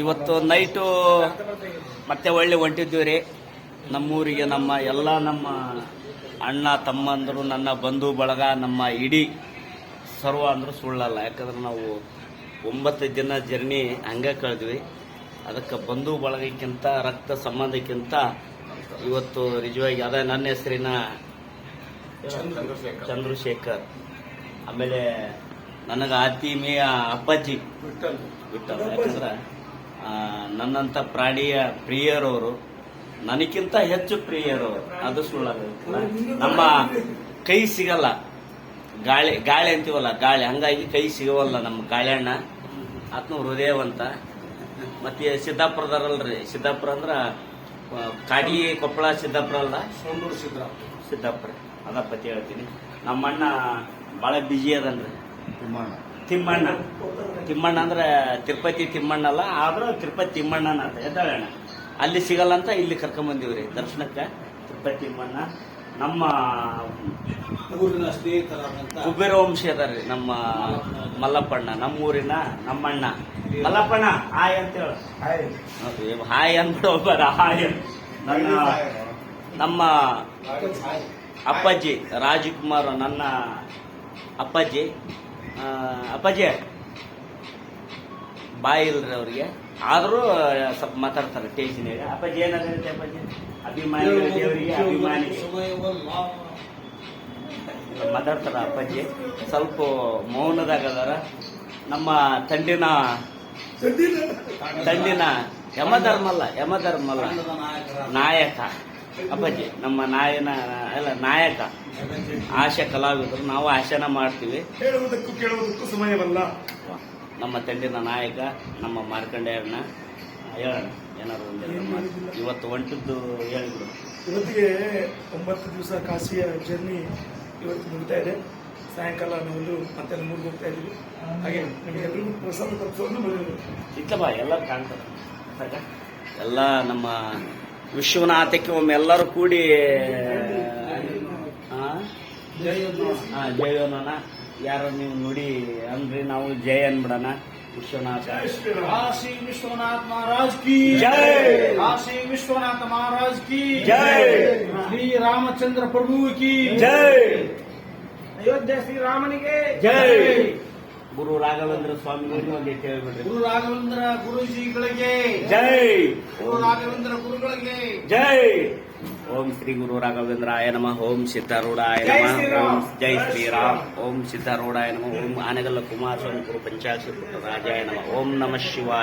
ಇವತ್ತು ನೈಟು ಮತ್ತೆ ಒಳ್ಳೆ ಹೊಂಟಿದ್ದೀವಿ ರೀ. ನಮ್ಮೂರಿಗೆ ನಮ್ಮ ಎಲ್ಲ ನಮ್ಮ ಅಣ್ಣ ತಮ್ಮಂದರು ನನ್ನ ಬಂಧು ಬಳಗ ನಮ್ಮ ಇಡೀ ಸರ್ವ ಅಂದರೂ ಸುಳ್ಳಲ್ಲ. ಯಾಕಂದ್ರೆ ನಾವು ಒಂಬತ್ತು ದಿನ ಜರ್ನಿ ಹಂಗೆ ಕಳೆದ್ವಿ. ಅದಕ್ಕೆ ಬಂಧು ಬಳಗಕ್ಕಿಂತ ರಕ್ತ ಸಂಬಂಧಕ್ಕಿಂತ ಇವತ್ತು ನಿಜವಾಗಿ ಅದೇ ನನ್ನ ಹೆಸರಿನ ಚಂದ್ರಶೇಖರ್. ಆಮೇಲೆ ನನಗೆ ಆತ್ಮೀಯ ಅಪ್ಪಾಜಿ. ಬಿಟ್ಟಲ್ಲ ಯಾಕಂದ್ರೆ ನನ್ನಂಥ ಪ್ರಾಣಿಯ ಪ್ರಿಯರವರು ನನಗಿಂತ ಹೆಚ್ಚು ಪ್ರಿಯರವರು ಅದು ಸುಳ್ಳಾಗಲ್ಲ ನಮ್ಮ ಕೈ ಸಿಗಲ್ಲ. ಗಾಳಿ ಗಾಳಿ ಅಂತೀವಲ್ಲ ಗಾಳಿ. ಹಂಗಾಗಿ ಕೈ ಸಿಗವಲ್ಲ ನಮ್ಮ ಗಾಳಿಯಣ್ಣ ಆತ್ಮ ಹೃದಯವಂತ. ಮತ್ತೆ ಸಿದ್ದಾಪುರದಾರಲ್ರಿ ಸಿದ್ದಾಪುರ ಅಂದ್ರ ಕಾಡಿ ಕೊಪ್ಪಳ ಸಿದ್ದಾಪುರ ಅಲ್ಲ ಸೋಮೂರು ಸಿದ್ದಾಪುರ ಸಿದ್ದಾಪುರ. ಅದ ಪತಿ ಹೇಳ್ತೀನಿ. ನಮ್ಮಣ್ಣ ಬಹಳ ಭಾಳ ಬಿಜಿ ಅದನ್ರಿ ತಿಮ್ಮಣ್ಣ. ತಿಮ್ಮಣ್ಣ ಅಂದ್ರೆ ತಿರುಪತಿ ತಿಮ್ಮಣ್ಣ ಅಲ್ಲ ಆದರೂ ತಿರುಪತಿ ತಿಮ್ಮಣ್ಣನ ಅಂತ. ಎದ್ದಾಳಣ್ಣ. ಅಲ್ಲಿ ಸಿಗಲ್ಲ ಅಂತ ಇಲ್ಲಿ ಕರ್ಕೊಂಬಂದಿವ್ರಿ ದರ್ಶನಕ್ಕೆ ತಿರುಪತಿ ತಿಮ್ಮಣ್ಣ. ನಮ್ಮ ಊರಿನ ಸ್ನೇಹಿತರಾದಂಥ ಕುಬೇರ ವಂಶಿ ಅದಾರ್ರಿ ನಮ್ಮ ಮಲ್ಲಪ್ಪಣ್ಣ. ನಮ್ಮ ಊರಿನ ನಮ್ಮಣ್ಣ. ಮಲ್ಲಪ್ಪಣ್ಣ ಹಾಯ್ ಅಂತ ಹೇಳಿ. ಹಾಯ್. ಅಂದ್ಬಿಟ್ಟು ಒಬ್ಬರ ಹಾಯ್ ನನ್ನ ನಮ್ಮ ಅಪ್ಪಾಜಿ ರಾಜಕುಮಾರ್ ನನ್ನ ಅಪ್ಪಾಜಿ. ಅಪ್ಪಾಜಿ. ಬಾಯಿ ಇಲ್ರಿ ಅವ್ರಿಗೆ. ಆದರೂ ಸ್ವಲ್ಪ ಮಾತಾಡ್ತಾರೆ ಸ್ಟೇಷನ್ಯಾಗ ಅಪ್ಪಾಜಿ ಏನಾಗುತ್ತೆ ಅಪ್ಪಾಜಿ? ಅಭಿಮಾನಿಗಳು ದೇವರಿಗೆ ಅಭಿಮಾನಿ. ಮಾತಾಡ್ತಾರ ಅಪ್ಪಾಜಿ. ಸ್ವಲ್ಪ ಮೌನದಾಗ ಅದಾರ. ನಮ್ಮ ತಂಡಿನ ತಂಡಿನ. ಯಮಧರ್ಮ ಅಲ್ಲ ಯಮಧರ್ಮ ಅಲ್ಲ ನಾಯಕ. ಅಪ್ಪಾಜಿ ನಮ್ಮ ನಾಯನ ಅಲ್ಲ ನಾಯಕ ಆಶಾ ಕಲಾವಿದರು ನಾವು ಆಶೆನ ಮಾಡ್ತೀವಿ. ಹೇಳುವುದಕ್ಕೂ ಕೇಳುವುದಕ್ಕೂ ಸಮಯವಲ್ಲ. ನಮ್ಮ ತಂಡಿನ ನಾಯಕ ನಮ್ಮ ಮಾರ್ಕಂಡೇಯರನ್ನ ಹೇಳೋಣ. ಏನಾದ್ರು ಒಂದು ಇವತ್ತು ಹೊಂಟಿದ್ದು ಹೇಳಿದ್ರು ಇವತ್ತಿಗೆ ಒಂಬತ್ತು ದಿವಸ ಕಾಶಿಯ ಜರ್ನಿ ಇವತ್ತು ಮುಗಿತಾ ಇದೆ. ಸಾಯಂಕಾಲ ನಾವೆಲ್ಲರೂ ಮತ್ತೆ ಮೂರು ಹೋಗ್ತಾ ಇದ್ದೀವಿ. ಹಾಗೆ ನಿಮಗೆಲ್ಲರಿಗೂ ಪ್ರಸಾದ ತಪ್ಪಿಸೋದನ್ನು ಇತ್ತಪ್ಪ ಎಲ್ಲ ಕಾಣ್ತಾರೆ? ಎಲ್ಲ ನಮ್ಮ ವಿಶ್ವನಾಥಕ್ಕೆ ಒಮ್ಮೆ ಎಲ್ಲರೂ ಕೂಡಿ ಜಯನ ಯಾರು ನೀವು ನುಡಿ ಅಂದ್ರಿ ನಾವು ಜಯ ಅನ್ಬಿಡೋಣ. ವಿಶ್ವನಾಥ. ಕಾಶಿ ವಿಶ್ವನಾಥ ಮಹಾರಾಜ್ ಕಿ ಜಯ ಕಾಶಿ ವಿಶ್ವನಾಥ ಮಹಾರಾಜ್ ಕಿ ಜಯ ಶ್ರೀ ರಾಮಚಂದ್ರ ಪ್ರಭು ಕಿ ಜಯ ಅಯೋಧ್ಯೆ ಶ್ರೀರಾಮನಿಗೆ ಜಯ ಗುರು ರಾಘವೇಂದ್ರ ಸ್ವಾಮಿಗಳಿಗೆ ಒಂದು ಹೇಳ್ಬಿಡ್ರಿ ಗುರು ರಾಘವೇಂದ್ರ ಗುರುಜಿಗಳಿಗೆ. ಜೈ. ಗುರು ರಾಘವೇಂದ್ರ ಗುರುಗಳಿಗೆ. ಜೈ. ಓಂ ಶ್ರೀ ಗುರು ರಾಘವೇಂದ್ರಾಯ ನಮಃ. ಓಂ ಸಿದ್ಧಾರೂಢಾಯ ಆಯ ನಮಃ. ಓಂ ಜೈ ಶ್ರೀರಾಮ್ ಓಂ ಸಿದ್ಧಾರೂಢಾಯ ನಮಃ. ಓಂ ಆನಗಲ್ಲ ಕುಮಾರಸ್ವಾಮಿ ಗುರು ಪಂಚಾಕ್ಷರ ರಾಜಾಯ ನಮಃ. ಓಂ ನಮಃ ಶಿವಾಯ.